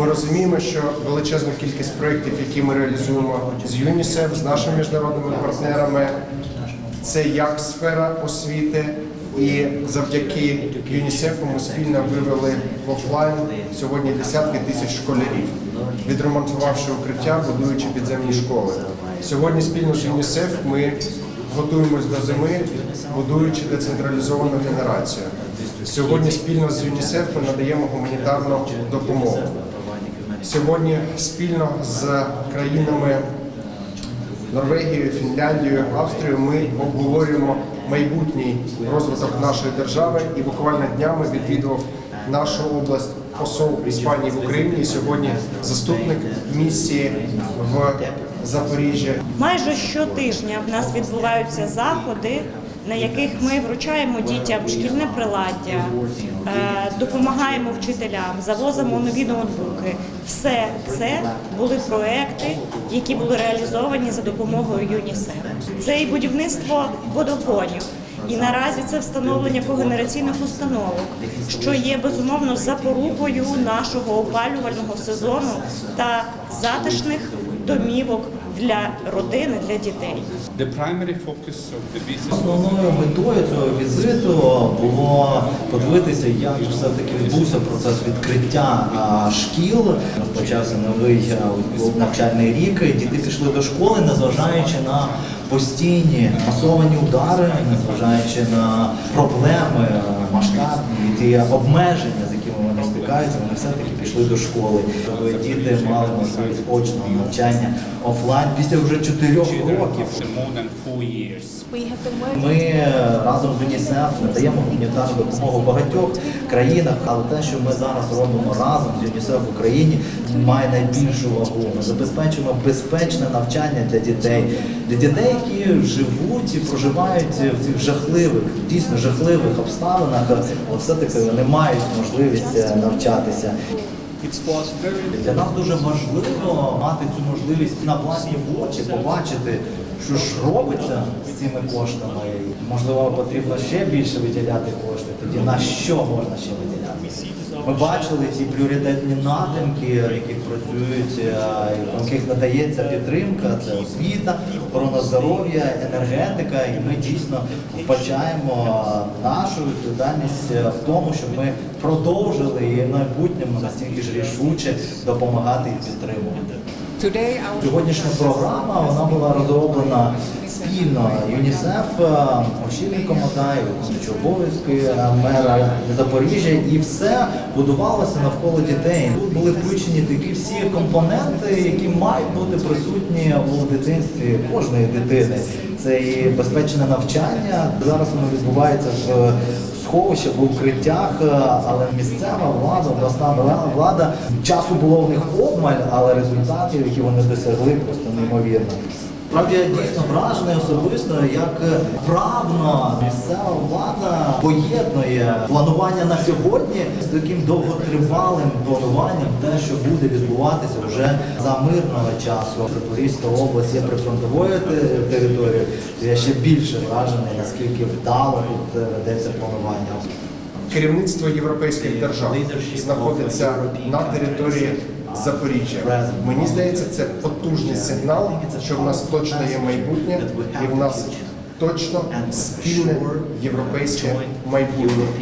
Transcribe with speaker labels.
Speaker 1: Ми розуміємо, що величезну кількість проєктів, які ми реалізуємо з ЮНІСЕФ, з нашими міжнародними партнерами, це як сфера освіти, і завдяки ЮНІСЕФу ми спільно вивели в офлайн сьогодні десятки тисяч школярів, відремонтувавши укриття, будуючи підземні школи. Сьогодні спільно з ЮНІСЕФ ми готуємось до зими, будуючи децентралізовану генерацію. Сьогодні спільно з ЮНІСЕФ ми надаємо гуманітарну допомогу. Сьогодні спільно з країнами Норвегією, Фінляндією, Австрією ми обговорюємо майбутній розвиток нашої держави і буквально днями відвідував нашу область посол Іспанії в Україні. І сьогодні заступник місії в Запоріжжі.
Speaker 2: Майже щотижня в нас відбуваються заходи, на яких ми вручаємо дітям шкільне приладдя, е, допомагаємо вчителям, завозимо нові ноутбуки. Все це були проекти, які були реалізовані за допомогою ЮНІСЕФ. Це і будівництво водогонів. І наразі це встановлення когенераційних установок, що є безумовно запорукою нашого опалювального сезону та затишних домівок для родини, для дітей.
Speaker 3: Основною метою цього візиту було подивитися, як же все-таки відбувся процес відкриття шкіл. Розпочався новий навчальний рік. Діти пішли до школи, незважаючи на постійні масовані удари, незважаючи на проблеми масштабні, і ті обмеження, з вони все-таки пішли до школи. Щоб Діти мали можливість очного навчання офлайн після вже чотирьох років. Ми разом з ЮНІСЕФ надаємо гуманітарну допомогу в багатьох країнах, але те, що ми зараз робимо разом з ЮНІСЕФ в Україні, має найбільшу вагу. Ми забезпечуємо безпечне навчання для дітей, для дітей, які живуть і проживають в цих жахливих, дійсно жахливих обставинах. От все-таки вони мають можливість е, навчатися. Для нас дуже важливо мати цю можливість на власні очі побачити, що ж робиться з цими коштами. Можливо, потрібно ще більше виділяти кошти. Тоді на що можна ще виділяти? Ми бачили ці пріоритетні напрямки, яких працюють, е, яких надається підтримка. Це освіта, охорона здоров'я, енергетика. І ми дійсно вбачаємо нашу відповідальність е, в тому, щоб ми продовжили і в майбутньому настільки ж рішуче допомагати і підтримувати. Сьогоднішня програма вона була розроблена спільно ЮНІСЕФ, е, очільником ОДА, і обов'язки е, мера Запоріжжя, і все будувалося навколо дітей. Тут були включені такі всі компоненти, які мають бути присутні у дитинстві кожної дитини. Це і безпечне навчання. Зараз воно відбувається в сховищах, в укриттях, е, але місцева влада, обласна влада часу було в них обмаль, але результатів, які вони досягли, просто неймовірно. Справді я дійсно вражений особисто, як правно місцева влада поєднує планування на сьогодні з таким довготривалим плануванням, те, що буде відбуватися вже за мирного часу. Запорізька область є прифронтовою територією. Я ще більше вражений, наскільки вдало тут ведеться планування.
Speaker 1: Керівництво європейських держав знаходиться на території Запоріжжя. Мені здається, це потужний сигнал, що в нас точно є майбутнє, і в нас точно спільне європейське майбутнє.